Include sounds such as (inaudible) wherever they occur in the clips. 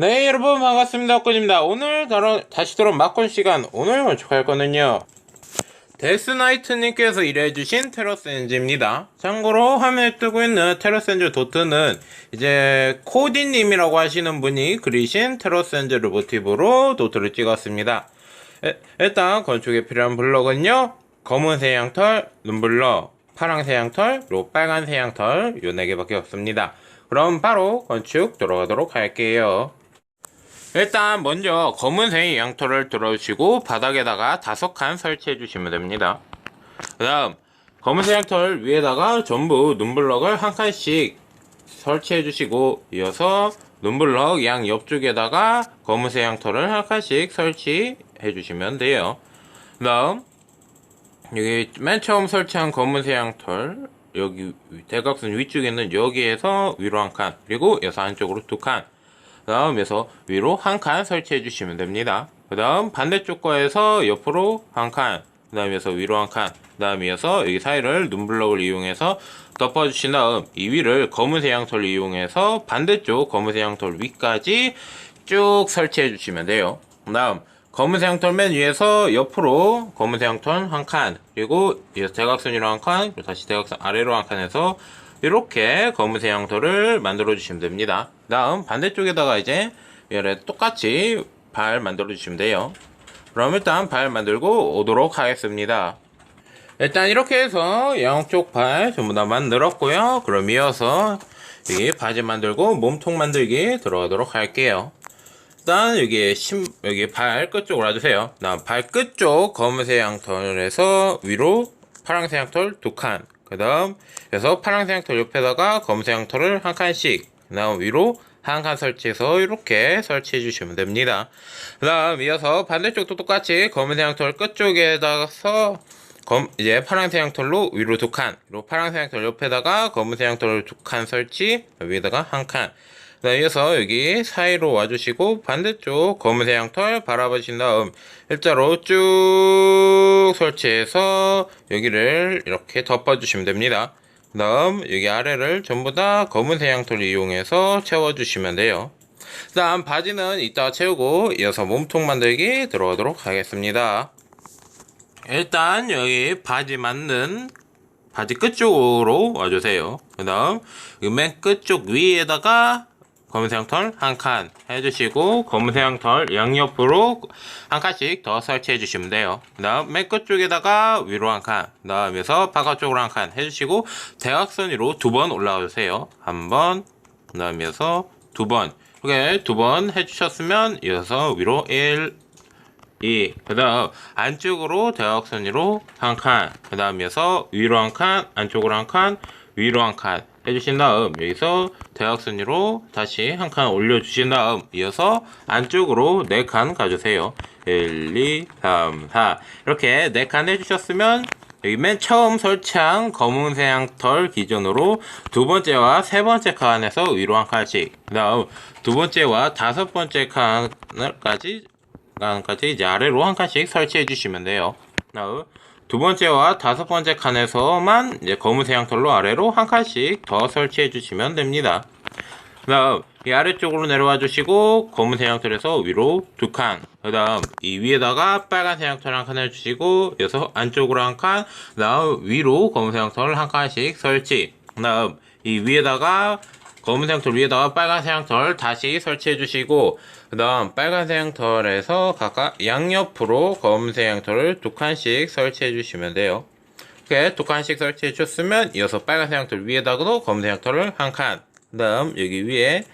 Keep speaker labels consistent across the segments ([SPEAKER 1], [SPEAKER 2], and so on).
[SPEAKER 1] 네 여러분 반갑습니다. 꾼입니다. 오늘 다뤄, 다시 돌아온 막권 시간 오늘 건축할 거는요. 데스나이트님께서 일해주신 테러센즈입니다. 참고로 화면에 뜨고 있는 테러센즈 도트는 이제 코디님이라고 하시는 분이 그리신 테러센즈를 모티브로 도트를 찍었습니다. 에, 일단 건축에 필요한 블럭은요. 검은색 양털, 눈블럭, 파란색 양털, 그리고 빨간색 양털 요 4개밖에 없습니다. 그럼 바로 건축 들어가도록 할게요 일단 먼저 검은색 양털을 들어주시고 바닥에다가 다섯 칸 설치해 주시면 됩니다. 그 다음 검은색 양털 위에다가 전부 눈블럭을 한 칸씩 설치해 주시고 이어서 눈블럭 양 옆쪽에다가 검은색 양털을 한 칸씩 설치해 주시면 돼요. 그 다음 여기 맨 처음 설치한 검은색 양털 여기 대각선 위쪽에 있는 여기에서 위로 한 칸 그리고 여기서 안쪽으로 두 칸 그 다음에서 위로 한 칸 설치해 주시면 됩니다. 그 다음 반대쪽 거에서 옆으로 한 칸, 그 다음에서 위로 한 칸, 그 다음 이어서 여기 사이를 눈블럭을 이용해서 덮어주신 다음 이 위를 검은색 양털을 이용해서 반대쪽 검은색 양털 위까지 쭉 설치해 주시면 돼요. 그 다음 검은색 양털 맨 위에서 옆으로 검은색 양털 한 칸, 그리고 대각선으로 한 칸, 그리고 다시 대각선 아래로 한 칸에서 이렇게 검은색 양털을 만들어 주시면 됩니다. 다음 반대쪽에다가 이제 얘를 똑같이 발 만들어 주시면 돼요. 그럼 일단 발 만들고 오도록 하겠습니다. 일단 이렇게 해서 양쪽 발 전부 다 만들었고요. 그럼 이어서 여기 바지 만들고 몸통 만들기 들어가도록 할게요. 일단 여기 심 여기 발 끝쪽으로 놔주세요. 다음 발 끝 쪽 검은색 양털에서 위로 파란색 양털 두 칸. 그 다음 그래서 파란색 양털 옆에다가 검은색 양털을 한 칸씩 그 다음 위로 한 칸 설치해서 이렇게 설치해 주시면 됩니다. 그 다음 이어서 반대쪽도 똑같이 검은색 양털 끝쪽에다가서 검, 이제 파란색 양털로 위로 두 칸, 그리고 파란색 양털 옆에다가 검은색 양털 두 칸 설치, 위에다가 한 칸. 그 다음 이어서 여기 사이로 와주시고 반대쪽 검은색 양털 바라보신 다음 일자로 쭉 설치해서 여기를 이렇게 덮어주시면 됩니다. 그 다음 여기 아래를 전부 다 검은색 양털을 이용해서 채워주시면 돼요. 그 다음 바지는 이따 채우고 이어서 몸통 만들기 들어가도록 하겠습니다. 일단 여기 바지 맞는 바지 끝쪽으로 와주세요. 그 다음 맨 끝쪽 위에다가 검은색 양털 한 칸 해주시고 검은색 양털 양옆으로 한 칸씩 더 설치해 주시면 돼요. 그 다음 맨 끝쪽에다가 위로 한 칸, 그 다음에서 바깥쪽으로 한 칸 해주시고 대각선 위로 두 번 올라와 주세요. 한 번, 그 다음에서 두 번. 이렇게 두 번 해주셨으면 이어서 위로 1, 2, 그 다음 안쪽으로 대각선 위로 한 칸, 그 다음에서 위로 한 칸, 안쪽으로 한 칸, 위로 한 칸 해주신 다음 여기서 대각선 위로 다시 한 칸 올려주신 다음 이어서 안쪽으로 네 칸 가주세요. 1, 2, 3, 4 이렇게 네 칸 해주셨으면 여기 맨 처음 설치한 검은색 양털 기준으로 두 번째와 세 번째 칸에서 위로 한 칸씩 그 다음 두 번째와 다섯 번째 칸까지 칸까지 이제 아래로 한 칸씩 설치해 주시면 돼요. 다음 두 번째와 다섯 번째 칸에서만 이제 검은색 양털로 아래로 한 칸씩 더 설치해 주시면 됩니다. 그 다음 이 아래쪽으로 내려와 주시고 검은색 양털에서 위로 두 칸. 그 다음 이 위에다가 빨간색 양털 한 칸 해주시고 여기서 안쪽으로 한 칸. 그 다음 위로 검은색 양털 한 칸씩 설치. 그 다음 이 위에다가 검은색 양털 위에다가 빨간색 양털 다시 설치해 주시고 그 다음 빨간색 양털에서 각각 양옆으로 검은색 양털을 두 칸씩 설치해 주시면 돼요. 이렇게 두 칸씩 설치해 주셨으면 이어서 빨간색 양털 위에다가도 검은색 양털을 한 칸. 그 다음 여기 위에는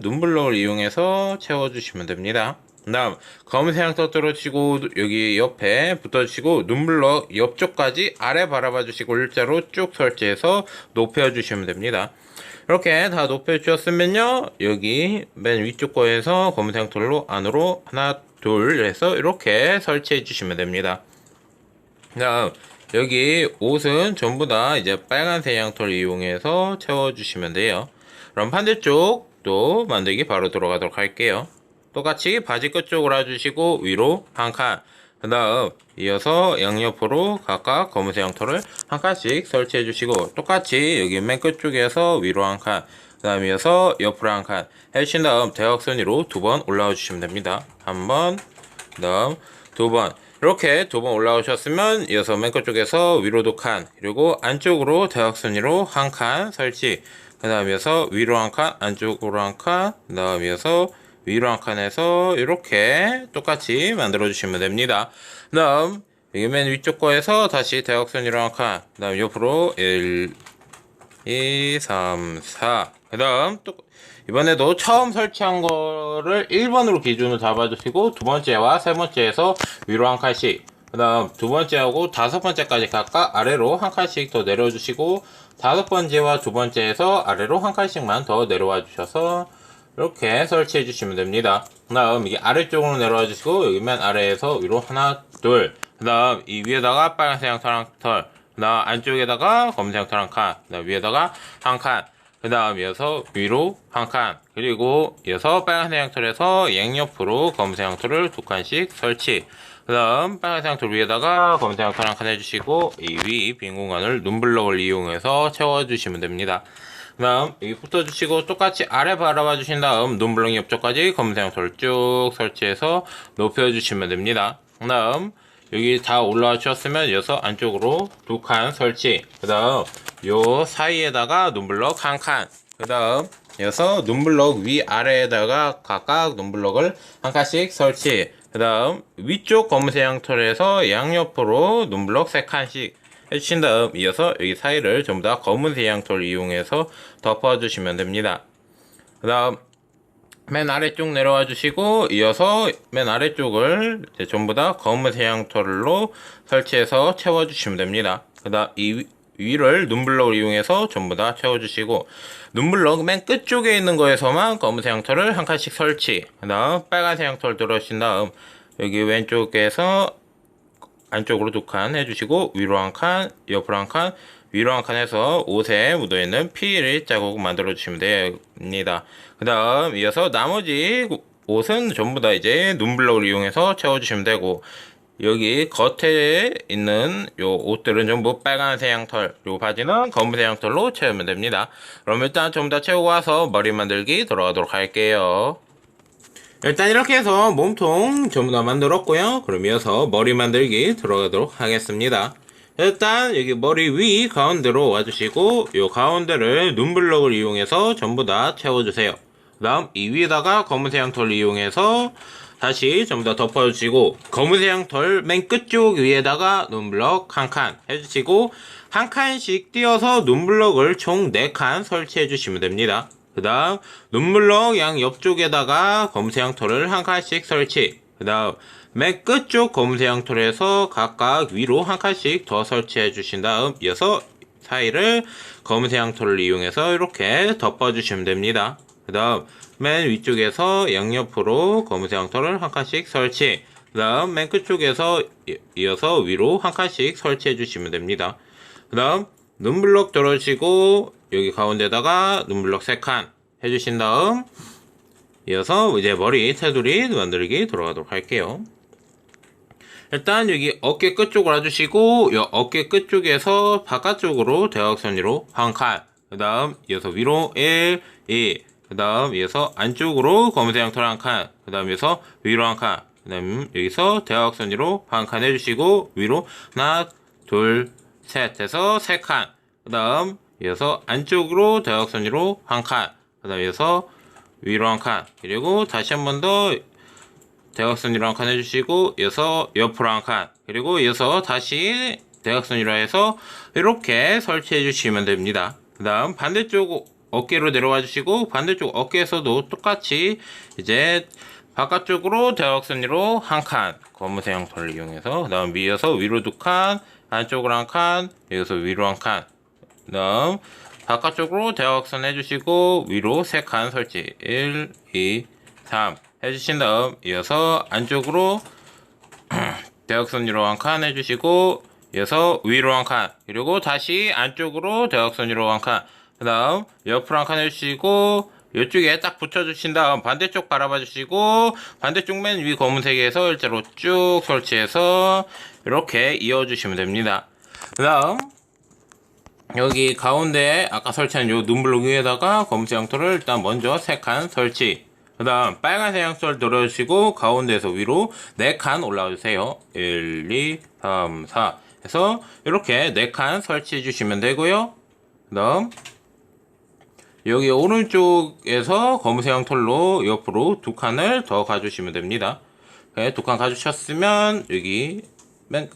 [SPEAKER 1] 눈블럭을 이용해서 채워 주시면 됩니다. 그 다음 검은색 양털 떨어지고 여기 옆에 붙어주시고 눈블럭 옆쪽까지 아래 바라봐 주시고 일자로 쭉 설치해서 높여 주시면 됩니다. 이렇게 다 높여주셨으면요 여기 맨 위쪽 거에서 검은색 양털로 안으로 하나 둘 해서 이렇게 설치해 주시면 됩니다. 그 다음 여기 옷은 전부 다 이제 빨간색 양털 이용해서 채워주시면 돼요. 그럼 반대쪽도 만들기 바로 들어가도록 할게요. 똑같이 바지 끝쪽으로 해주시고 위로 한 칸. 그 다음 이어서 양옆으로 각각 검은색 양털을 한 칸씩 설치해 주시고 똑같이 여기 맨 끝쪽에서 위로 한 칸. 그 다음 이어서 옆으로 한 칸 해주신 다음 대각선 위로 두 번 올라와 주시면 됩니다. 한 번, 그 다음 두 번. 이렇게 두 번 올라오셨으면 이어서 맨 끝쪽에서 위로 두 칸, 그리고 안쪽으로 대각선 위로 한 칸 설치. 그 다음 이어서 위로 한 칸, 안쪽으로 한 칸, 그 다음 이어서 위로 한 칸에서 이렇게 똑같이 만들어 주시면 됩니다. 그 다음 여기 맨 위쪽 거에서 다시 대각선 위로 한 칸, 그 다음 옆으로 1, 2, 3, 4. 그 다음 또 이번에도 처음 설치한 거를 1번으로 기준으로 잡아주시고 두 번째와 세 번째에서 위로 한 칸씩 그 다음 두 번째하고 다섯 번째까지 각각 아래로 한 칸씩 더 내려주시고 다섯 번째와 두 번째에서 아래로 한 칸씩만 더 내려와 주셔서 이렇게 설치해 주시면 됩니다. 그 다음 이게 아래쪽으로 내려와 주시고 여기 맨 아래에서 위로 하나 둘 그 다음 이 위에다가 빨간색 양털 한털 그 다음 안쪽에다가 검은색 양털 한칸 그 다음 위에다가 한칸 그 다음 이어서 위로 한 칸, 그리고 이어서 빨간색 양털에서 양옆으로 검은색 양털을 두 칸씩 설치. 그 다음 빨간색 양털 위에다가 검은색 양털 한 칸 해주시고 이 위 빈 공간을 눈블럭을 이용해서 채워주시면 됩니다. 그 다음 여기 붙어주시고 똑같이 아래 바라봐 주신 다음 눈블럭 옆쪽까지 검은색 양털을 쭉 설치해서 높여주시면 됩니다. 그 다음 여기 다 올라와 주셨으면 이어서 안쪽으로 두 칸 설치. 그 다음 요 사이에다가 눈블럭 한 칸. 그 다음 이어서 눈블럭 위 아래에다가 각각 눈블럭을 한 칸씩 설치. 그 다음 위쪽 검은색 양털에서 양옆으로 눈블럭 세 칸씩 해주신 다음 이어서 여기 사이를 전부 다 검은색 양털 이용해서 덮어주시면 됩니다. 그 다음 맨 아래쪽 내려와 주시고 이어서 맨 아래쪽을 전부 다 검은색 양털로 설치해서 채워 주시면 됩니다. 그 다음 이 위- 위를 눈블럭을 이용해서 전부 다 채워 주시고 눈블럭 맨 끝쪽에 있는 거에서만 검은색 양털을 한 칸씩 설치. 그 다음 빨간색 양털 들어주신 다음 여기 왼쪽에서 안쪽으로 두 칸 해주시고 위로 한 칸, 옆으로 한 칸, 위로 한 칸 해서 옷에 묻어있는 피를 자국 만들어 주시면 됩니다. 그 다음 이어서 나머지 옷은 전부 다 이제 눈블럭을 이용해서 채워주시면 되고 여기 겉에 있는 요 옷들은 전부 빨간색 양털 그리고 바지는 검은색 양털로 채우면 됩니다. 그럼 일단 전부 다 채우고 와서 머리 만들기 들어가도록 할게요. 일단 이렇게 해서 몸통 전부 다 만들었고요. 그럼 이어서 머리 만들기 들어가도록 하겠습니다. 일단 여기 머리 위 가운데로 와주시고 이 가운데를 눈블럭을 이용해서 전부 다 채워주세요. 그 다음 이 위에다가 검은색 양털을 이용해서 다시 전부 다 덮어주시고 검은색 양털 맨 끝쪽 위에다가 눈블럭 한 칸 해주시고 한 칸씩 띄어서 눈블럭을 총 4칸 설치해 주시면 됩니다. 그 다음 눈블럭 양 옆쪽에다가 양털을 한 칸씩 설치. 그 다음 맨 끝쪽 검은색 양털에서 각각 위로 한 칸씩 더 설치해 주신 다음 이어서 사이를 검은색 양털을 이용해서 이렇게 덮어 주시면 됩니다. 그 다음 맨 위쪽에서 양옆으로 검은색 양털을 한 칸씩 설치. 그 다음 맨 끝쪽에서 이- 이어서 위로 한 칸씩 설치해 주시면 됩니다. 그 다음 눈블럭 들어주시고 여기 가운데다가 눈블럭 3칸 해주신 다음 이어서 이제 머리 테두리 만들기 들어가도록 할게요. 일단 여기 어깨 끝쪽을 와주시고 이 어깨 끝쪽에서 바깥쪽으로 대각선 위로 한 칸 그 다음 이어서 위로 1, 2, 그 다음 이어서 안쪽으로 검은색 양털 한 칸 그 다음 이어서 위로 한 칸 그 다음 여기서 대각선 위로 한 칸 해주시고 위로 하나 둘 셋 해서 세 칸 그 다음 이어서 안쪽으로 대각선 위로 한 칸 그 다음 이어서 위로 한 칸. 그리고 다시 한 번 더 대각선 위로 한 칸 해주시고 이어서 옆으로 한 칸. 그리고 이어서 다시 대각선 위로 해서 이렇게 설치해 주시면 됩니다. 그 다음 반대쪽 어깨로 내려와 주시고 반대쪽 어깨에서도 똑같이 이제 바깥쪽으로 대각선 위로 한 칸 검은색 양털을 이용해서 그 다음 위에서 위로 두칸 안쪽으로 한 칸 여기서 위로 한 칸. 그 다음 바깥쪽으로 대각선 해주시고 위로 세칸 설치. 1, 2, 3 해주신 다음 이어서 안쪽으로 (clears throat) 대각선 위로 한 칸 해주시고 이어서 위로 한 칸. 그리고 다시 안쪽으로 대각선 위로 한 칸. 그 다음 옆으로 한 칸 해주시고 이쪽에 딱 붙여주신 다음 반대쪽 바라봐 주시고 반대쪽 맨 위 검은색에서 일자로 쭉 설치해서 이렇게 이어주시면 됩니다. 그 다음 여기 가운데 아까 설치한 요 눈블록 위에다가 검은색 양털을 일단 먼저 세칸 설치. 그 다음 빨간색 양털 들어주시고 가운데에서 위로 네칸 올라와주세요. 1, 2, 3, 4 해서 이렇게 네칸 설치해 주시면 되고요. 그 다음 여기 오른쪽에서 검은색 양털로 옆으로 두 칸을 더 가주시면 됩니다. 네, 두칸 가주셨으면 여기 맨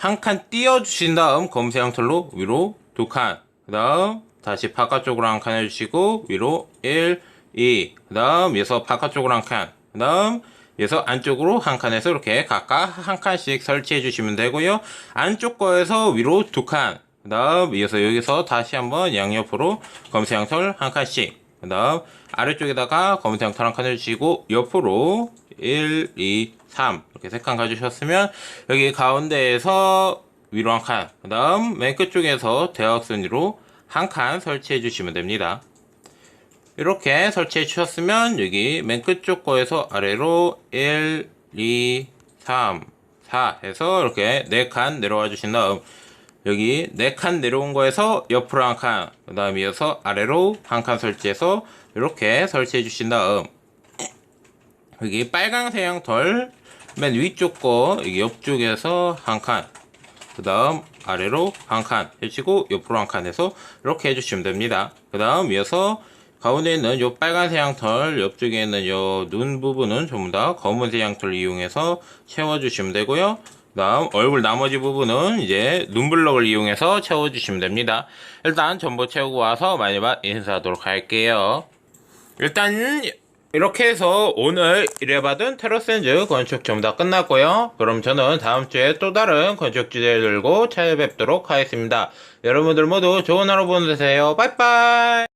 [SPEAKER 1] 한 칸 띄워주신 다음 검은색 양털로 위로 두 칸. 그 다음 다시 바깥쪽으로 한 칸 해주시고 위로 1, 2. 그 다음 여기서 바깥쪽으로 한 칸. 그 다음 여기서 안쪽으로 한 칸에서 이렇게 각각 한 칸씩 설치해 주시면 되고요. 안쪽 거에서 위로 두 칸. 그 다음 이어서 여기서 다시 한번 양옆으로 검은색 양털 한 칸씩. 그 다음 아래쪽에다가 검은색 양털 한 칸 해주시고 옆으로 1, 2, 3 이렇게 세 칸 가주셨으면 여기 가운데에서 위로 한 칸. 그 다음 맨 끝쪽에서 대각선으로 한 칸 설치해 주시면 됩니다. 이렇게 설치해 주셨으면 여기 맨 끝쪽 거에서 아래로 1, 2, 3, 4 해서 이렇게 네칸 내려와 주신 다음 여기 네칸 내려온 거에서 옆으로 한 칸, 그 다음 이어서 아래로 한 칸 설치해서 이렇게 설치해 주신 다음 여기 빨강색 양털 맨 위쪽 거 여기 옆쪽에서 한 칸, 그 다음 아래로 한 칸 해주시고 옆으로 한 칸 해서 이렇게 해주시면 됩니다. 그 다음 이어서 가운데 있는 요 빨간색 양털 옆쪽에 있는 요 눈 부분은 전부 다 검은색 양털 이용해서 채워주시면 되고요. 그 다음 얼굴 나머지 부분은 이제 눈블럭을 이용해서 채워주시면 됩니다. 일단 전부 채우고 와서 마지막 인사하도록 할게요. 일단 이렇게 해서 오늘 일해받은 테러센즈 건축 전부 다 끝났고요. 그럼 저는 다음 주에 또 다른 건축 주제를 들고 찾아뵙도록 하겠습니다. 여러분들 모두 좋은 하루 보내세요. 빠이빠이!